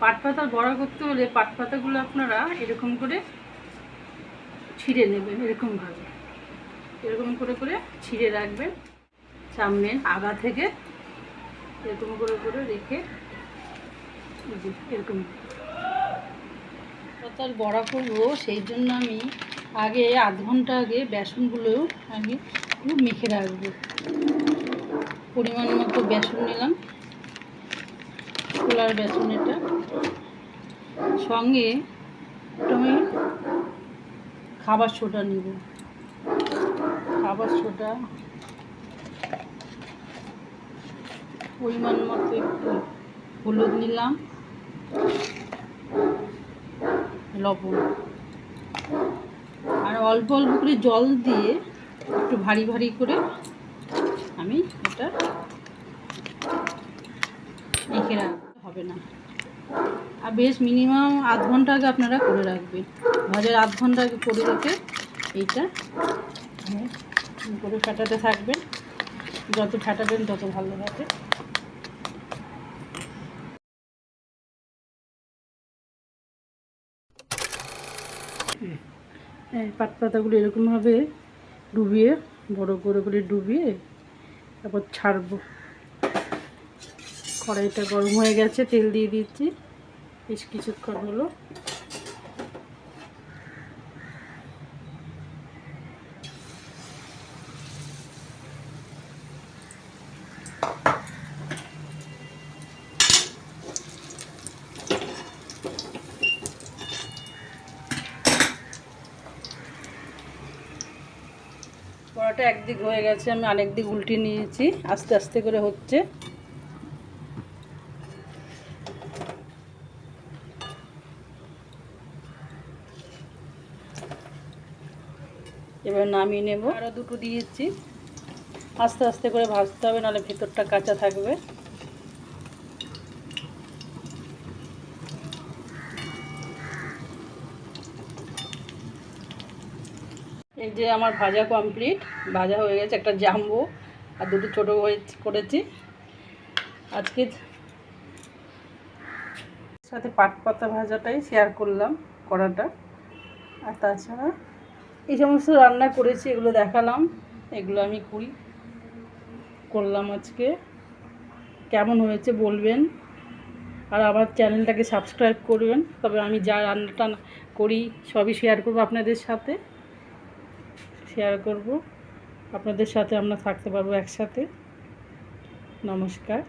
পাট পাতার বড়া করতে হলে পাট পাতাগুলো আপনারা এরকম করে ছিঁড়ে নেবেন, এরকমভাবে। এরকম করে করে ছিঁড়ে রাখবেন। সামনের আগা থেকে এরকম করে করে রেখে এরকম। পাতার বড়া করব, সেই জন্য আমি আগে আধ ঘণ্টা আগে বেসনগুলো আমি মেখে রাখব। পরিমাণ মতো বেসন নিলাম। ছোলার বেসন এটা। সঙ্গে আমি খাবার সোডা নিব। খাবার সোডা পরিমাণ মতো একটু হলুদ নিলাম, লবণ। আর অল্প অল্প করে জল দিয়ে একটু ভারী ভারী করে আমি এটা মেখে রাখতে হবে না। আর বেশ মিনিমাম আধ ঘণ্টা আগে আপনারা করে রাখবেন। ভাজার আধ ঘণ্টা আগে করে রেখে এইটা করে ফাটাতে থাকবেন। যত ফাটাবেন তত ভালো এই পাট পাতাগুলো এরকমভাবে ডুবিয়ে, বড় করে করে ডুবিয়ে তারপর ছাড়বো। কড়াইটা গরম হয়ে গেছে, তেল দিয়ে দিচ্ছি। বেশ কিছুক্ষণ হলো। কড়াটা একদিক হয়ে গেছে, আমি আরেক দিক উল্টে নিয়েছি। আস্তে আস্তে করে হচ্ছে। এবার নামিয়ে নেব। আরও দুটো দিয়েছি আস্তে আস্তে করে ভাজতে হবে, নাহলে ভেতরটা কাঁচা থাকবে। এই যে আমার ভাজা কমপ্লিট ভাজা হয়ে গেছে একটা জাম্বো, আর দুটো ছোটো করেছি। আজকে সাথে পাট পাতা ভাজাটাই শেয়ার করলাম করাটা। আর তাছাড়া এই সমস্ত রান্না করেছি, এগুলো দেখালাম। এগুলো আমি করি। করলাম আজকে। কেমন হয়েছে বলবেন? আর আমার চ্যানেলটাকে সাবস্ক্রাইব করবেন। তবে আমি যা রান্নাটা করি, সবই শেয়ার করব আপনাদের সাথে। শেয়ার করব। আপনাদের সাথে আমরা থাকতে পারব একসাথে। নমস্কার।